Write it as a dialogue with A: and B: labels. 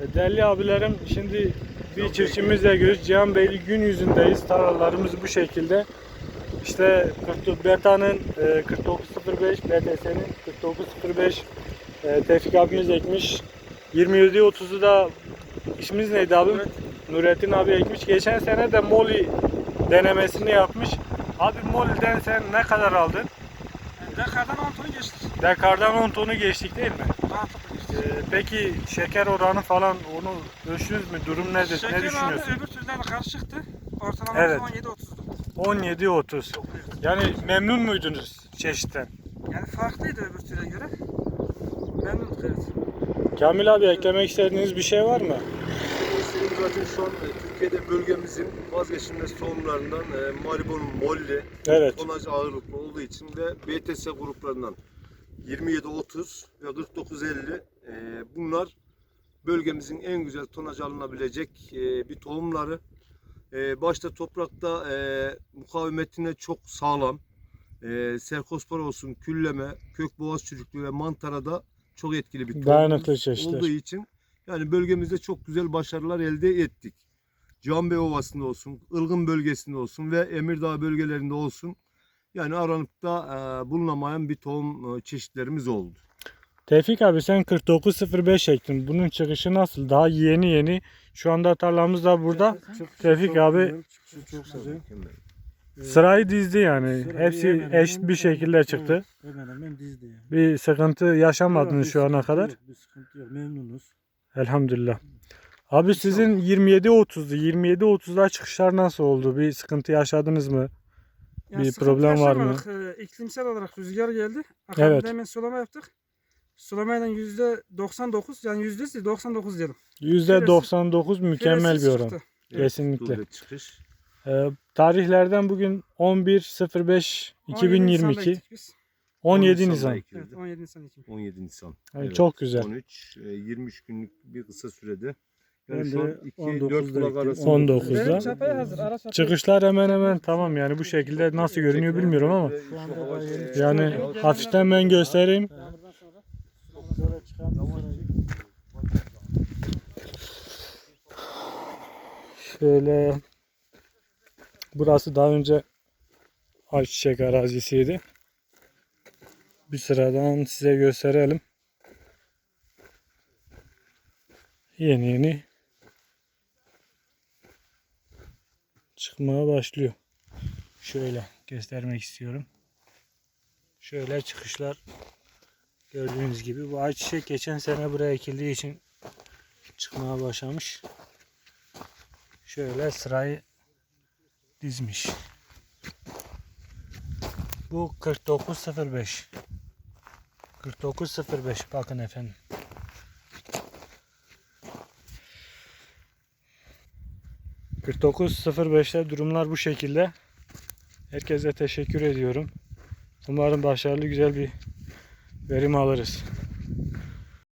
A: Değerli abilerim şimdi bir çiftçimizle görüş Cihan Beyli gün yüzündeyiz. Tarlalarımız bu şekilde. İşte 49 Beta'nın e, 4905, BTS'nin 4905 e, Tevfik abimiz ekmiş. 27-30'u da isminiz neydi abi? Nurettin abi ekmiş. Geçen sene de Moli denemesini yapmış. Abi Moli'den sen ne kadar aldın?
B: Dekardan 10 ton geçti.
A: Dekardan 10 tonu geçtik değil mi?
B: Rahatlıkla.
A: Ee, peki şeker oranı falan onu ölçtünüz mü? Durum nedir?
B: Şeker
A: ne düşünüyorsun?
B: öbür türlerle karşı çıktı. Ortalama
A: Evet.
B: 17-30'du.
A: 17-30.
B: Çok büyük.
A: Yani memnun muydunuz çeşitten?
B: Yani farklıydı öbür türe göre. Memnunduk evet.
A: Kamil abi eklemek istediğiniz bir şey var mı?
C: Senin zaten şu an e, Türkiye'de bölgemizin vazgeçilmez tohumlarından e, Maribor Molli
A: Evet.
C: tonaj ağırlıklı olduğu için ve BTS gruplarından 27-30 ve 49-50 e, bunlar bölgemizin en güzel tonaj alınabilecek e, bir tohumları. E, başta toprakta e, mukavemetine çok sağlam. E, serkospor olsun, külleme, kök boğaz çürüklüğü ve mantara da çok etkili bir tohum
A: çeşitler.
C: olduğu için yani bölgemizde çok güzel başarılar elde ettik. Canbey Ovası'nda olsun, Ilgın bölgesinde olsun ve Emirdağ bölgelerinde olsun. Yani e, bulunamayan bir tohum e, çeşitlerimiz oldu.
A: Tevfik abi sen 4905 ektin. Bunun çıkışı nasıl? Daha yeni yeni. Şu anda tarlamız da burada. Tevfik abi
D: Çok güzel.
A: sırayı dizdi yani.
D: Sırayı
A: Hepsi
D: hemen
A: eşit
D: hemen
A: bir şekilde çıktı.
D: Hemen hemen dizdi yani.
A: Bir sıkıntı yaşamadınız şu ana kadar.
D: yok, Bir sıkıntı yok. Memnunuz.
A: Elhamdülillah. Abi sizin 27-30'du. 27-30'da çıkışlar nasıl oldu? Bir sıkıntı yaşadınız mı?
B: Yani
A: Bir problem var mı?
B: Ee, iklimsel olarak rüzgar geldi.
A: Evet.
B: Akabinde hemen sulama yaptık. Sulamayla %99 yani değil 99 diyelim.
A: %99 mükemmel bir oran.
B: çıktı.
A: Kesinlikle.
C: Çıkış.
A: Ee, tarihlerden bugün 11.05
B: 17 Nisan'da
A: 2022
B: ektik biz.
A: 17
C: Nisan'da
A: Nisan.
B: Evet 17 Nisan ekimi.
C: 17 Nisan.
A: Yani çok güzel.
C: 13, e, 23 günlük bir kısa sürede.
D: Ben
C: Yani
D: de
C: 2
D: 19'da
C: 4 kulak
D: ektim.
C: arası.
A: 19'da.
B: Benim çapaya hazır. Ara çapaya.
A: Çıkışlar hemen hemen tamam yani bu şekilde nasıl görünüyor bilmiyorum ama yani hafiften ben göstereyim. Şöyle burası daha önce ayçiçek arazisiydi. Bir sıradan size gösterelim. Yeni yeni çıkmaya başlıyor. Şöyle göstermek istiyorum. Şöyle çıkışlar gördüğünüz gibi bu ayçiçek geçen sene buraya ekildiği için çıkmaya başlamış. Şöyle sırayı dizmiş. Bu 4905. 4905 bakın efendim. ...49.05'te durumlar bu şekilde. Herkese teşekkür ediyorum. Umarım başarılı güzel bir verim alırız.